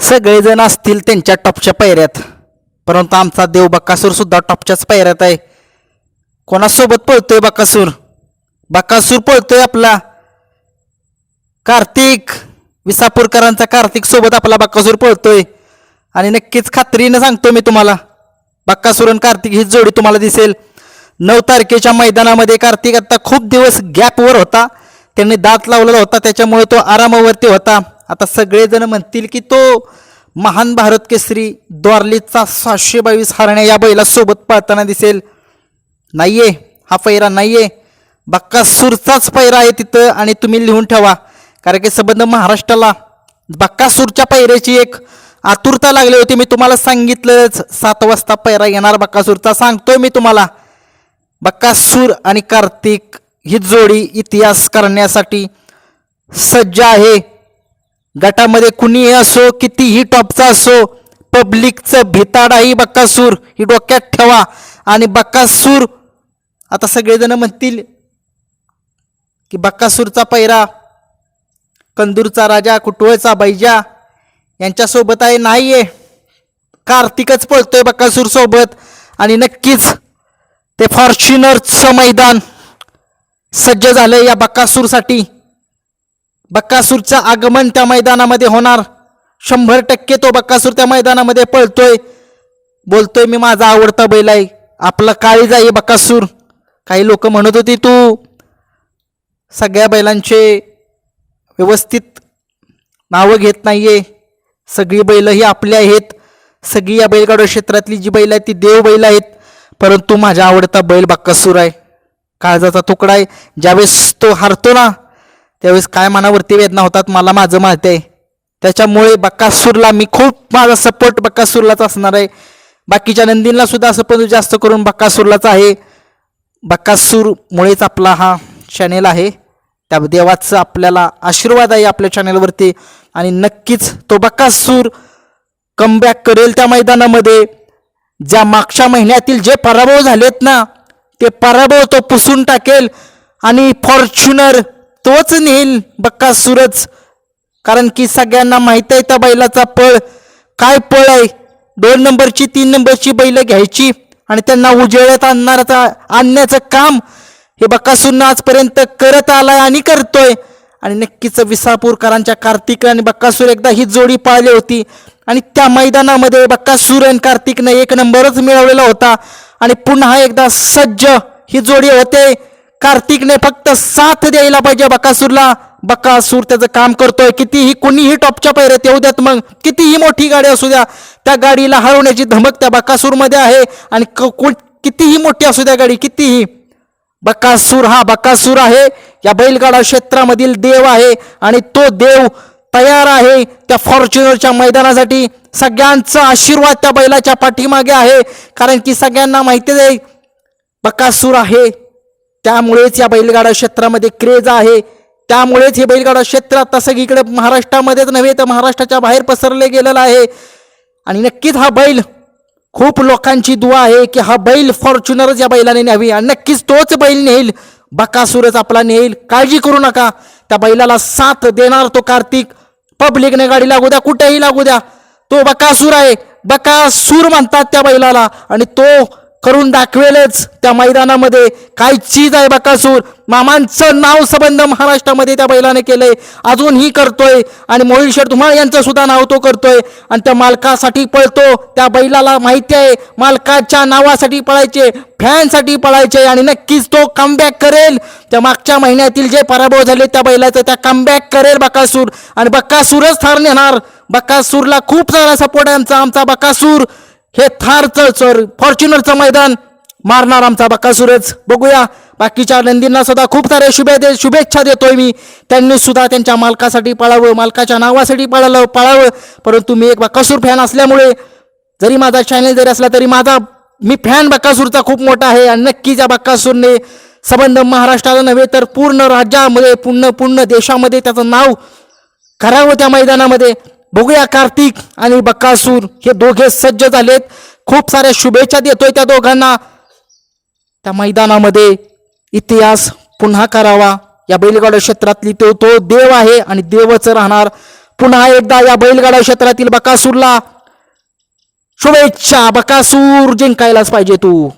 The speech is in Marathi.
सगळेजण असतील त्यांच्या टॉपच्या पायऱ्यात. परंतु आमचा देव बकासूर सुद्धा टॉपच्याच पायऱ्यात आहे. कोणासोबत पळतोय बकासूर? बकासूर पळतोय आपला. कार्तिक विसापूरकरांचा कार्तिक सोबत आपला बक्कासूर पळतोय. आणि नक्कीच खात्रीनं सांगतो मी तुम्हाला बक्कासूर आणि कार्तिक ही जोडी तुम्हाला दिसेल. नऊ तारखेच्या मैदानामध्ये कार्तिक आता खूप दिवस गॅपवर होता. त्यांनी दात लावलेला होता त्याच्यामुळे तो आरामावरती होता. आता सगळेजण म्हणतील की तो महान भारत केसरी द्वारलीचा सहाशे बावीस हरण्या या बैला सोबत पळताना दिसेल. नाहीये हा पैरा नाहीये. बक्कासूरचाच पैरा आहे तिथं आणि तुम्ही लिहून ठेवा. कारण की संबंध महाराष्ट्राला बक्कासूरच्या पैऱ्याची एक आतुरता लागली होती मी तुम्हाला सांगितलंच. सात वाजता पैरा येणार बक्कासूरचा सांगतोय मी तुम्हाला. बक्कासूर आणि कार्तिक ही जोडी इतिहास करण्यासाठी सज्ज आहे. गटामध्ये कुणीही असो कितीही टॉपचा असो पब्लिकचं भिताडाही बक्कासूर ही डोक्यात ठेवा. आणि बक्कासूर आता सगळेजण म्हणतील की बक्कासूरचा पैरा कंदूरचा राजा कुटवळचा बैजा यांच्यासोबत आहे नाही आहे कार्तिकच पळतोय बक्कासूर सोबत. आणि नक्कीच ते फॉर्च्युनरचं मैदान सज्ज झालं या बक्कासूरसाठी बक्कासूरचं आगमन त्या मैदानामध्ये होणार. शंभर टक्के तो बक्कासूर त्या मैदानामध्ये पळतोय. बोलतोय मी माझा आवडता बैल आहे. आपला काळी जाई बक्कासूर. काही लोक म्हणत होती तू सगळ्या बैलांचे व्यवस्थित नावं घेत नाहीये. सगळी बैल ही आपली आहेत. सगळी या बैलगाडा क्षेत्रातली जी बैल आहेत ती देव बैल आहेत. परंतु माझा आवडता बैल बक्कासूर आहे. काळजाचा तुकडा आहे. ज्यावेळेस तो हारतो ना त्यावेळेस काय मनावरती वेदना होतात मला माझं माहिती आहे. त्याच्यामुळे बक्कासूरला मी खूप माझा सपोर्ट बक्कासूरलाच असणार आहे. बाकीच्या नंदींना सुद्धा सपोर्ट जास्त करून बक्कासूरलाच आहे. बक्कासूरमुळेच आपला हा चॅनेल आहे. त्या देवाचं आपल्याला आशीर्वाद आहे आपल्या चॅनेलवरती आणि नक्कीच तो बक्कासूर कमबॅक करेल त्या मैदानामध्ये. ज्या मागच्या महिन्यातील जे पराभव झालेत ना ते पराभव तो पुसून टाकेल. आणि फॉर्च्युनर तोच नेईल बक्कासूरच कारण की सगळ्यांना माहीत आहे त्या बैलाचा पळ. काय पळ आहे? दोन नंबरची तीन नंबरची बैल घ्यायची आणि त्यांना उजेळत आणणारचा आणण्याचं काम हे बक्कासूरनं आजपर्यंत करत आलाय आणि करतोय. आणि नक्कीच विसापूरकरांच्या कार्तिक आणि बक्कासूर एकदा ही जोडी पाळली होती. आणि त्या मैदानामध्ये बक्कासूर आणि कार्तिकनं एक नंबरच मिळवलेला होता. आणि पुन्हा एकदा सज्ज ही जोडी होते. कार्तिकने फक्त साथ द्यायला पाहिजे. बकासूरला. बकासूर त्याचं काम करतोय. कितीही कुणीही टॉपच्या पैऱ्यात येऊ द्यात मग कितीही मोठी गाडी असू द्या त्या गाडीला हरवण्याची धमक त्या बकासूरमध्ये आहे. आणि क- कितीही मोठी असू द्या गाडी कितीही. बकासूर हा बकासूर आहे. या बैलगाडा क्षेत्रामधील देव आहे. आणि तो देव तयार आहे त्या फॉर्च्युनरच्या मैदानासाठी. सगळ्यांचा आशीर्वाद त्या बैलाच्या पाठीमागे आहे. कारण की सगळ्यांना माहिती आहे बकासूर आहे. त्यामुळेच या बैलगाडा क्षेत्रामध्ये क्रेज आहे. त्यामुळेच हे बैलगाडा क्षेत्र आता सगळीकडे महाराष्ट्रामध्येच नव्हे तर महाराष्ट्राच्या बाहेर पसरले गेलेलं आहे. आणि नक्कीच हा बैल खूप लोकांची दुवा आहे की हा बैल फॉर्च्युनरच या बैलाने न्यावी. आणि नक्कीच तोच बैल नेईल. बकासूरच आपला नेईल. काळजी करू नका. त्या बैलाला साथ देणार तो कार्तिक. पब्लिकने गाडी लागू द्या. कुठेही लागू द्या. तो बकासूर आहे. बकासूर म्हणतात त्या बैलाला. आणि तो करून दाखवेलच. त्या मैदानामध्ये काय चीज आहे बकासूर मामांचं नाव संबंध महाराष्ट्रामध्ये त्या बैलाने केलंय. अजूनही करतोय. आणि मोहित शेठ धुमाळ यांचं सुद्धा नाव तो करतोय. आणि त्या मालकासाठी पळतो. त्या बैलाला माहिती आहे मालकाच्या नावासाठी पळायचे फॅनसाठी पळायचे. आणि नक्कीच तो कमबॅक करेल. त्या मागच्या महिन्यातील जे पराभव झाले त्या बैलाचं त्या कमबॅक करेल बकासूर. आणि बकासूरच थार नेणार. बकासूरला खूप सारा सपोर्ट आहे आमचा आमचा बकासूर. हे थारचं सर फॉर्च्युनरचं मैदान मारणार आमचा बकासूरच बघूया बाकीच्या नंदींना सुद्धा खूप साऱ्या शुभे दे शुभेच्छा देतोय मी. त्यांनी सुद्धा त्यांच्या मालकासाठी पळावं मालकाच्या नावासाठी पळालं पळावं. परंतु मी एक बकासूर फॅन असल्यामुळे जरी माझा चॅनल जरी असला तरी माझा मी फॅन बक्कासूरचा खूप मोठा आहे आणि नक्कीच या बक्कासूरने संबंध महाराष्ट्राला नव्हे तर पूर्ण राज्यामध्ये पूर्ण पूर्ण देशामध्ये त्याचं नाव करावं त्या मैदानामध्ये. बघूया कार्तिक आणि बक्कासूर हे दोघे सज्ज झालेत. खूप साऱ्या शुभेच्छा देतोय त्या दोघांना. त्या मैदानामध्ये इतिहास पुन्हा करावा. या बैलगाडा क्षेत्रातली तो तो देव आहे आणि देवच राहणार. पुन्हा एकदा या बैलगाडा क्षेत्रातील बकासूरला शुभेच्छा. बकासूर जिंकायलाच पाहिजे तू.